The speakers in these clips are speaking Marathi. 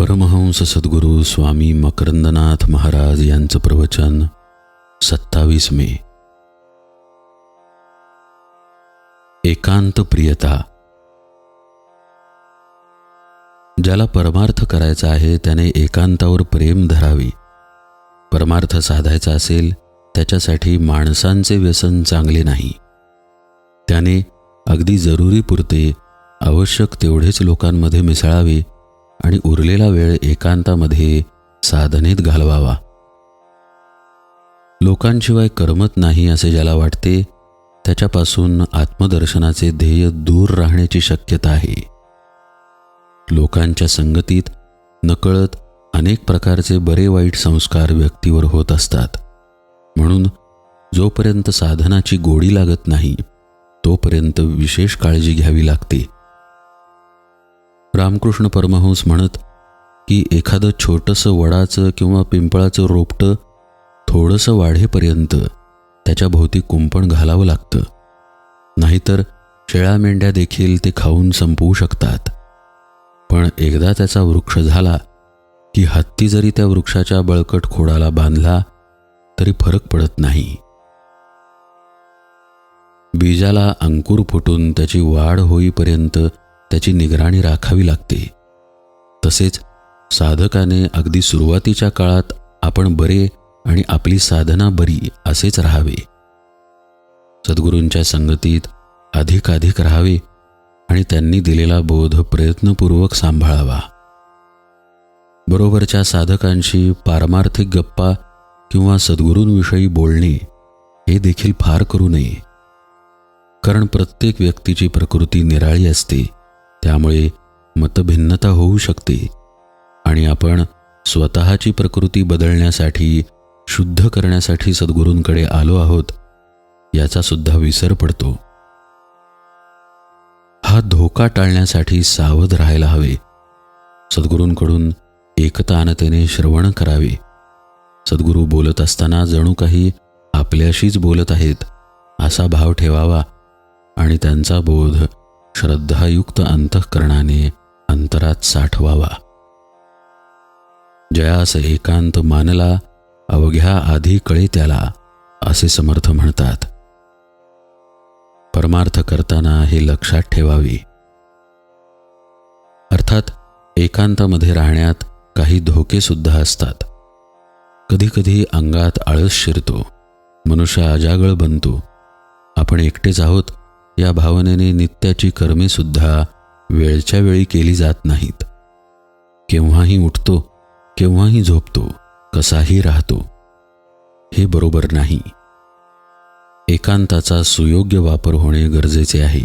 परमहंस सद्गुरू स्वामी मकरंदनाथ महाराज यांचं प्रवचन सत्तावीस मे. एकांत प्रियता. ज्याला परमार्थ करायचा आहे त्याने एकांतावर प्रेम धरावे. परमार्थ साधायचा असेल त्याच्यासाठी माणसांचे व्यसन चांगले नाही. त्याने अगदी जरुरीपुरते आवश्यक तेवढेच लोकांमध्ये मिसळावे आणि उरलेला वेळ एकांतामध्ये साधनेत घालवावा. लोकांशिवाय करमत नाही असे ज्याला वाटते त्याच्यापासून आत्मदर्शनाचे ध्येय दूर राहण्याची शक्यता आहे. लोकांच्या संगतीत नकळत अनेक प्रकारचे बरे वाईट संस्कार व्यक्तीवर होत असतात. म्हणून जोपर्यंत साधनाची गोडी लागत नाही तोपर्यंत विशेष काळजी घ्यावी लागते. रामकृष्ण परमहंस म्हणत की एखादं छोटंसं वडाचं किंवा पिंपळाचं रोपटं थोडंसं वाढेपर्यंत त्याच्या भोवती कुंपण घालावं लागतं. नाहीतर शेळ्या मेंढ्या देखील ते खाऊन संपवू शकतात. पण एकदा त्याचा वृक्ष झाला की हत्ती जरी त्या वृक्षाच्या बळकट खोडाला बांधला तरी फरक पडत नाही. बीजाला अंकुर फुटून त्याची वाढ होईपर्यंत त्याची निगराणी राखावी लागते. तसेच साधकाने अगदी सुरुवातीच्या काळात आपण बरे आणि आपली साधना बरी असेच राहावे. सद्गुरूंच्या संगतीत अधिकाधिक राहावे आणि त्यांनी दिलेला बोध प्रयत्नपूर्वक सांभाळावा. बरोबरच्या साधकांशी पारमार्थिक गप्पा किंवा सद्गुरूंविषयी बोलणे हे देखील फार करू नये. कारण प्रत्येक व्यक्तीची प्रकृती निराळी असते. त्यामुळे मतभिन्नता होऊ शकते आणि आपण स्वतःची प्रकृती बदलण्यासाठी शुद्ध करण्यासाठी सद्गुरूंकडे आलो आहोत याचा सुद्धा विसर पडतो. हा धोका टाळण्यासाठी सावध राहायला हवे. सद्गुरूंकडून एकतानतेने श्रवण करावे. सद्गुरू बोलत असताना जणू काही आपल्याशीच बोलत आहेत असा भाव ठेवावा आणि त्यांचा बोध श्रद्धायुक्त अंतःकरणाने अंतरात साठवावा. जयास एकांत मानला अवघ्या आधी कळे त्याला असे समर्थ म्हणतात. परमार्थ करताना हे लक्षात ठेवावी. अर्थात एकांतामध्ये राहण्यात काही धोके सुद्धा असतात. कधीकधी अंगात आळस शिरतो मनुष्य अजागळ बनतो. आपण एकटेच आहोत या भावनेने नित्याची कर्मेसुद्धा वेळच्या वेळी केली जात नाहीत. केव्हाही उठतो केव्हाही झोपतो कसाही राहतो हे बरोबर नाही. एकांताचा सुयोग्य वापर होणे गरजेचे आहे.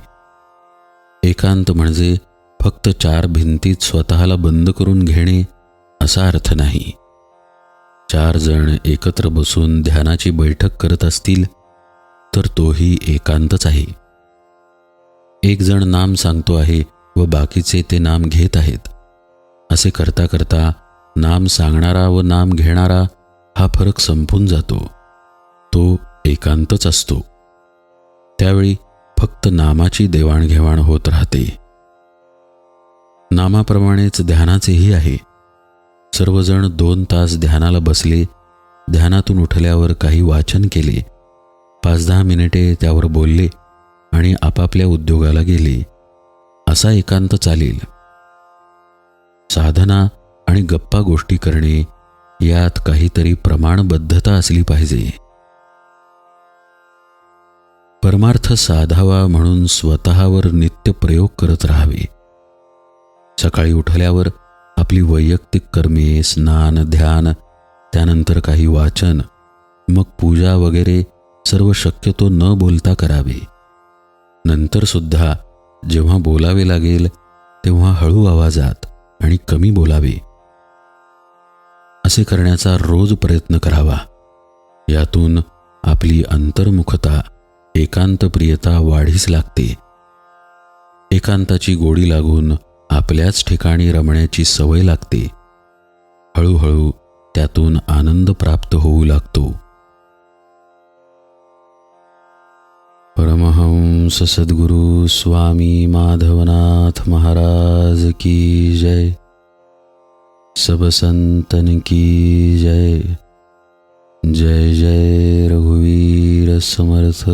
एकांत म्हणजे फक्त चार भिंतीत स्वतःला बंद करून घेणे असा अर्थ नाही. चार जण एकत्र बसून ध्यानाची बैठक करत असतील तर तोही एकांतच आहे. एक जण नाम सांगतो आहे व बाकीचे ते नाम घेत आहेत. असे करता करता नाम सांगणारा व नाम घेणारा हा फरक संपून जातो. तो एकांतच असतो. त्यावेळी फक्त नामाची देवाणघेवाण होत राहते. नामाप्रमाणेच ध्यानाचेही आहे. सर्वजण दोन तास ध्यानाला बसले ध्यानातून उठल्यावर काही वाचन केले. पाच दहा मिनिटे त्यावर बोलले आणि आपापल्या उद्योगाला गेले असा एकांत चालेल. साधना आणि गप्पा गोष्टी करणे यात काहीतरी प्रमाणबद्धता असली पाहिजे. परमार्थ साधावा म्हणून स्वतःवर नित्य प्रयोग करत राहावे. सकाळी उठल्यावर आपली वैयक्तिक कर्मे स्नान ध्यान त्यानंतर काही वाचन मग पूजा वगैरे सर्व शक्यतो न बोलता करावे. नंतर सुद्धा जेव्हा बोलावे लागेल तेव्हा हळू आवाजात आणि कमी बोलावे. असे करण्याचा रोज प्रयत्न करावा. यातून आपली अंतर्मुखता एकांत प्रियता वाढीस लागते. एकांताची गोडी लागून आपल्याच ठिकाणी रमण्याची सवय लागते. हळूहळू त्यातून आनंद प्राप्त होऊ लागतो. परमहंस सद्गुरु स्वामी माधवनाथ महाराज की जय। सब संतन की जय। जय जय रघुवीर समर्थ।